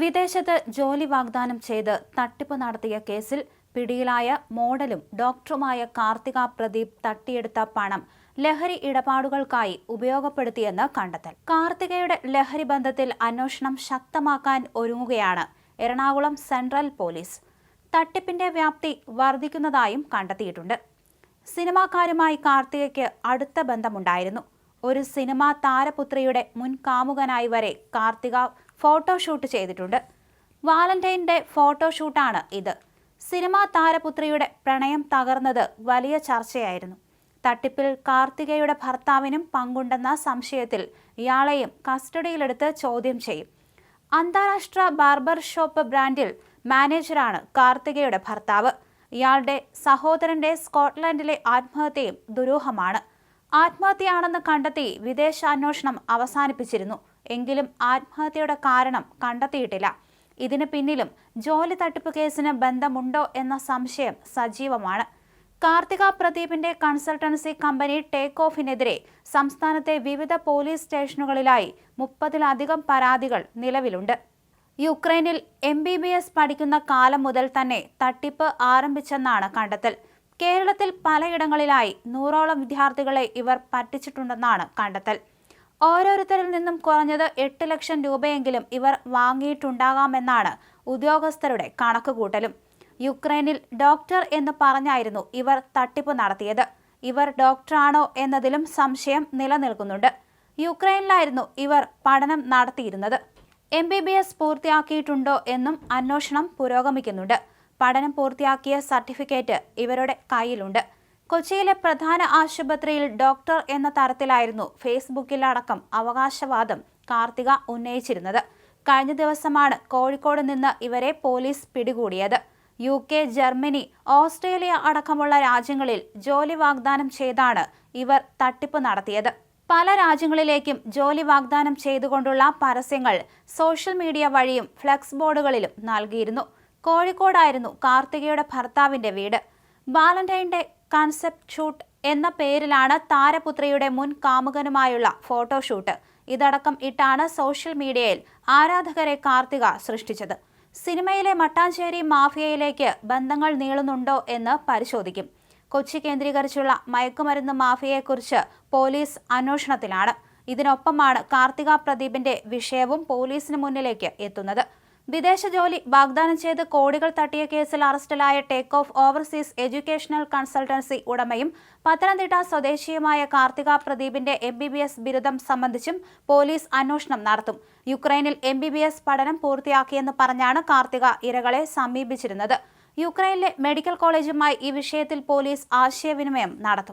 വിദേശത്ത് ജോലി വാഗ്ദാനം ചെയ്ത് തട്ടിപ്പ് നടത്തിയ കേസിൽ പിടിയിലായ മോഡലും ഡോക്ടറുമായ കാർത്തിക പ്രദീപ് തട്ടിയെടുത്ത പണം ലഹരി ഇടപാടുകൾക്കായി ഉപയോഗപ്പെടുത്തിയെന്ന് കണ്ടെത്തൽ. കാർത്തികയുടെ ലഹരി ബന്ധത്തിൽ അന്വേഷണം ശക്തമാക്കാൻ ഒരുങ്ങുകയാണ് എറണാകുളം സെൻട്രൽ പോലീസ്. തട്ടിപ്പിന്റെ വ്യാപ്തി വർദ്ധിക്കുന്നതായും കണ്ടെത്തിയിട്ടുണ്ട്. സിനിമാക്കാരുമായി കാർത്തികയ്ക്ക് അടുത്ത ബന്ധമുണ്ടായിരുന്നു. ഒരു സിനിമാ താരപുത്രിയുടെ മുൻ കാമുകനായി വരെ കാർത്തിക ഫോട്ടോഷൂട്ട് ചെയ്തിട്ടുണ്ട്. വാലന്റൈൻ ഡേ ഫോട്ടോഷൂട്ടാണ് ഇത്. സിനിമാ താരപുത്രിയുടെ പ്രണയം തകർന്നത് വലിയ ചർച്ചയായിരുന്നു. തട്ടിപ്പിൽ കാർത്തികയുടെ ഭർത്താവിനും പങ്കുണ്ടെന്ന സംശയത്തിൽ ഇയാളെയും കസ്റ്റഡിയിലെടുത്ത് ചോദ്യം ചെയ്യും. അന്താരാഷ്ട്ര ബാർബർ ഷോപ്പ് ബ്രാൻഡിൽ മാനേജറാണ് കാർത്തികയുടെ ഭർത്താവ്. ഇയാളുടെ സഹോദരന്റെ സ്കോട്ട്ലൻഡിലെ ആത്മഹത്യയും ദുരൂഹമാണ്. ആത്മഹത്യയാണെന്ന് കണ്ടെത്തി വിദേശാന്വേഷണം അവസാനിപ്പിച്ചിരുന്നു. എങ്കിലും ആത്മഹത്യയുടെ കാരണം കണ്ടെത്തിയിട്ടില്ല. ഇതിന് പിന്നിലും ജോലി തട്ടിപ്പ് കേസിന് ബന്ധമുണ്ടോ എന്ന സംശയം സജീവമാണ്. കാർത്തിക പ്രദീപിന്റെ കൺസൾട്ടൻസി കമ്പനി ടേക്ക് ഓഫിനെതിരെ സംസ്ഥാനത്തെ വിവിധ പോലീസ് സ്റ്റേഷനുകളിലായി മുപ്പതിലധികം പരാതികൾ നിലവിലുണ്ട്. യുക്രൈനിൽ എം ബി ബി എസ് പഠിക്കുന്ന കാലം മുതൽ തന്നെ തട്ടിപ്പ് ആരംഭിച്ചെന്നാണ് കണ്ടെത്തൽ. കേരളത്തിൽ പലയിടങ്ങളിലായി നൂറോളം വിദ്യാർത്ഥികളെ ഇവർ പറ്റിച്ചിട്ടുണ്ടെന്നാണ് കണ്ടെത്തൽ. ഓരോരുത്തരിൽ നിന്നും കുറഞ്ഞത് എട്ട് ലക്ഷം രൂപയെങ്കിലും ഇവർ വാങ്ങിയിട്ടുണ്ടാകാമെന്നാണ് ഉദ്യോഗസ്ഥരുടെ കണക്കുകൂട്ടലും. യുക്രൈനിൽ ഡോക്ടർ എന്ന് പറഞ്ഞായിരുന്നു ഇവർ തട്ടിപ്പ് നടത്തിയത്. ഇവർ ഡോക്ടറാണോ എന്നതിലും സംശയം നിലനിൽക്കുന്നുണ്ട്. യുക്രൈനിലായിരുന്നു ഇവർ പഠനം നടത്തിയിരുന്നത്. എം ബി ബി എസ് പൂർത്തിയാക്കിയിട്ടുണ്ടോ എന്നും അന്വേഷണം പുരോഗമിക്കുന്നുണ്ട്. പഠനം പൂർത്തിയാക്കിയ സർട്ടിഫിക്കറ്റ് ഇവരുടെ കയ്യിലുണ്ട്. കൊച്ചിയിലെ പ്രധാന ആശുപത്രിയിൽ ഡോക്ടർ എന്ന തരത്തിലായിരുന്നു ഫേസ്ബുക്കിൽ അടക്കം അവകാശവാദം കാർത്തിക ഉന്നയിച്ചിരുന്നത്. കഴിഞ്ഞ ദിവസമാണ് കോഴിക്കോട് നിന്ന് ഇവരെ പോലീസ് പിടികൂടിയത്. യു കെ ജർമ്മനി ഓസ്ട്രേലിയ അടക്കമുള്ള രാജ്യങ്ങളിൽ ജോലി വാഗ്ദാനം ചെയ്താണ് ഇവർ തട്ടിപ്പ് നടത്തിയത്. പല രാജ്യങ്ങളിലേക്കും ജോലി വാഗ്ദാനം ചെയ്തുകൊണ്ടുള്ള പരസ്യങ്ങൾ സോഷ്യൽ മീഡിയ വഴിയും ഫ്ലെക്സ് ബോർഡുകളിലും നൽകിയിരുന്നു. കോഴിക്കോടായിരുന്നു കാർത്തികയുടെ ഭർത്താവിന്റെ വീട്. വാലന്റൈൻ ഡേ കൺസെപ്റ്റ് ഷൂട്ട് എന്ന പേരിലാണ് താരപുത്രിയുടെ മുൻ കാമുകനുമായുള്ള ഫോട്ടോഷൂട്ട്. ഇതടക്കം ഇട്ടാണ് സോഷ്യൽ മീഡിയയിൽ ആരാധകരെ കാർത്തിക സൃഷ്ടിച്ചത്. സിനിമയിലെ മട്ടാഞ്ചേരി മാഫിയയിലേക്ക് ബന്ധങ്ങൾ നീളുന്നുണ്ടോ എന്ന് പരിശോധിക്കും. കൊച്ചി കേന്ദ്രീകരിച്ചുള്ള മയക്കുമരുന്ന് മാഫിയയെക്കുറിച്ച് പോലീസ് അന്വേഷണത്തിലാണ്. ഇതിനൊപ്പമാണ് കാർത്തിക പ്രദീപിന്റെ വിഷയവും പോലീസിന് മുന്നിലേക്ക് എത്തുന്നത്. വിദേശ ജോലി വാഗ്ദാനം ചെയ്ത് കോടികൾ തട്ടിയ കേസിൽ അറസ്റ്റിലായ take off overseas educational consultancy ഉടമയും Pathanamthitta സ്വദേശിയുമായ കാർത്തിക പ്രദീപിന്റെ എം ബി ബി എസ് ബിരുദം സംബന്ധിച്ചും പോലീസ് അന്വേഷണം നടത്തും. യുക്രൈനിൽ എം ബി ബി എസ് പഠനം പൂർത്തിയാക്കിയെന്ന് പറഞ്ഞാണ് കാർത്തിക ഇരകളെ സമീപിച്ചിരുന്നത്. യുക്രൈനിലെ മെഡിക്കൽ കോളേജുമായി ഈ വിഷയത്തിൽ പോലീസ് ആശയവിനിമയം നടത്തും.